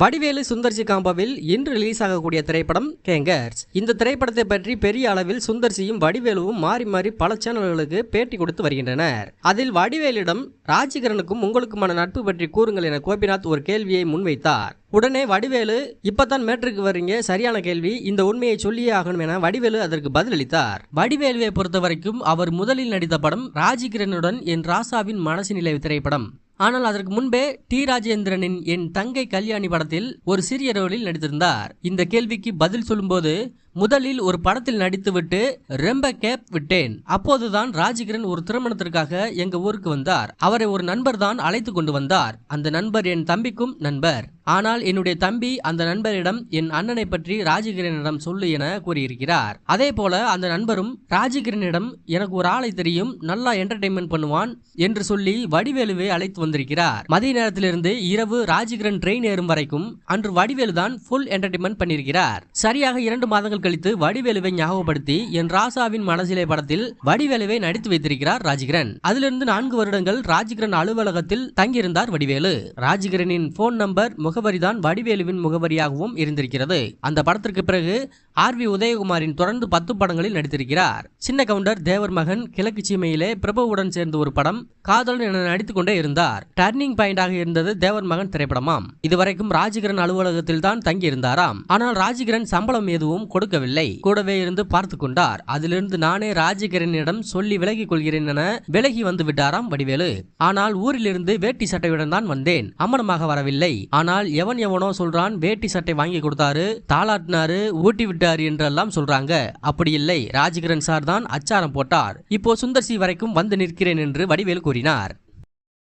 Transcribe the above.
வடிவேலு சுந்தர்சி காம்பாவில் இன்று ரிலீஸ் ஆகக்கூடிய திரைப்படம் கேங்கர்ஸ். இந்த திரைப்படத்தை பற்றி பெரிய அளவில் சுந்தர்சியும் வடிவேலுவும் மாறி மாறி பல சேனல்களுக்கு பேட்டி கொடுத்து வருகின்றனர். அதில் வடிவேலிடம் ராஜிகரனுக்கும் உங்களுக்குமான நட்பு பற்றி கூறுங்கள் என கோபிநாத் ஒரு கேள்வியை முன்வைத்தார். உடனே வடிவேலு இப்பதான் மேட்ருக்கு வர்றீங்க சரியான கேள்வி இந்த உண்மையை சொல்லியே ஆகணும் என வடிவேலு அதற்கு பதிலளித்தார். வடிவேலுவை பொறுத்த வரைக்கும் அவர் முதலில் நடித்த படம் ராஜிகிரனுடன் என் ராசாவின் மனசு நிலை திரைப்படம். ஆனால் அதற்கு முன்பே டி. ராஜேந்திரனின் என் தங்கை கல்யாணி படத்தில் ஒரு சிறிய ரோலில் நடித்திருந்தார். இந்த கேள்விக்கு பதில் சொல்லும்போது முதலில் ஒரு படத்தில் நடித்துவிட்டு ரொம்ப கேப் விட்டேன். அப்போதுதான் ராஜகிரண் ஒரு திருமணத்திற்காக எங்க ஊருக்கு வந்தார். அவரை ஒரு நண்பர் தான் அழைத்து கொண்டு வந்தார். அந்த நண்பர் என் தம்பிக்கும் நண்பர். ஆனால் என்னுடைய தம்பி அந்த நண்பரிடம் என் அண்ணனை பற்றி ராஜகிரனிடம் சொல்லு என கூறியிருக்கிறார். அதே போல அந்த நண்பரும் ராஜகிரனிடம் எனக்கு ஒரு ஆளை தெரியும் நல்லா என்டர்டைன்மெண்ட் பண்ணுவான் என்று சொல்லி வடிவேலுவை அழைத்து வந்திருக்கிறார். மதிய நேரத்திலிருந்து இரவு ராஜகிரன் ட்ரெயின் ஏறும் வரைக்கும் அன்று வடிவேலு தான் ஃபுல் என்டர்டைன்மெண்ட் பண்ணியிருக்கிறார். சரியாக இரண்டு மாதங்கள் கழித்து வடிவேலுவை ஞாபகப்படுத்தி என் ராசாவின் மனசிலே படத்தில் வடிவேலுவை நடித்து வைத்திருக்கிறார் ராஜகிரண். அதிலிருந்து நான்கு வருடங்கள் ராஜகிரண் அலுவலகத்தில் தங்கியிருந்தார் வடிவேலு. ராஜகிரனின் போன் நம்பர் முகவரி தான் வடிவேலுவின் முகவரியாகவும் இருந்திருக்கிறது. அந்த படத்திற்கு பிறகு ஆர் வி உதயகுமாரின் தொடர்ந்து பத்து படங்களில் நடித்திருக்கிறார். சின்ன கவுண்டர் தேவர் மகன் கிழக்கு சீமையிலே பிரபுவுடன் சேர்ந்து ஒரு படம் காதலன் என நடித்துக் கொண்டே இருந்தார். டர்னிங் பாயிண்டாக இருந்தது தேவர் மகன் திரைப்படமாம். இதுவரைக்கும் ராஜகிரண் அலுவலகத்தில் தான் தங்கியிருந்தாராம். ஆனால் ராஜகிரண் சம்பளம் எதுவும் கொடுக்க கொடுக்கவில்லை. கூடவே இருந்து பார்த்து கொண்டார். அதிலிருந்து நானே ராஜகிரனிடம் சொல்லி விலகிக் கொள்கிறேன் என விலகி வந்து விட்டாராம் வடிவேலு. ஆனால் ஊரிலிருந்து வேட்டி சட்டையுடன் தான் வந்தேன். அம்மனமாக வரவில்லை. ஆனால் எவன் எவனோ சொல்றான் வேட்டி சட்டை வாங்கி கொடுத்தாரு தாளாட்டினாரு ஊட்டி விட்டாரு என்றெல்லாம் சொல்றாங்க. அப்படி இல்லை. ராஜகிரண் சார் தான் அச்சாரம் போட்டார். இப்போ சுந்தர்சி வரைக்கும் வந்து நிற்கிறேன் என்று வடிவேலு கூறினார்.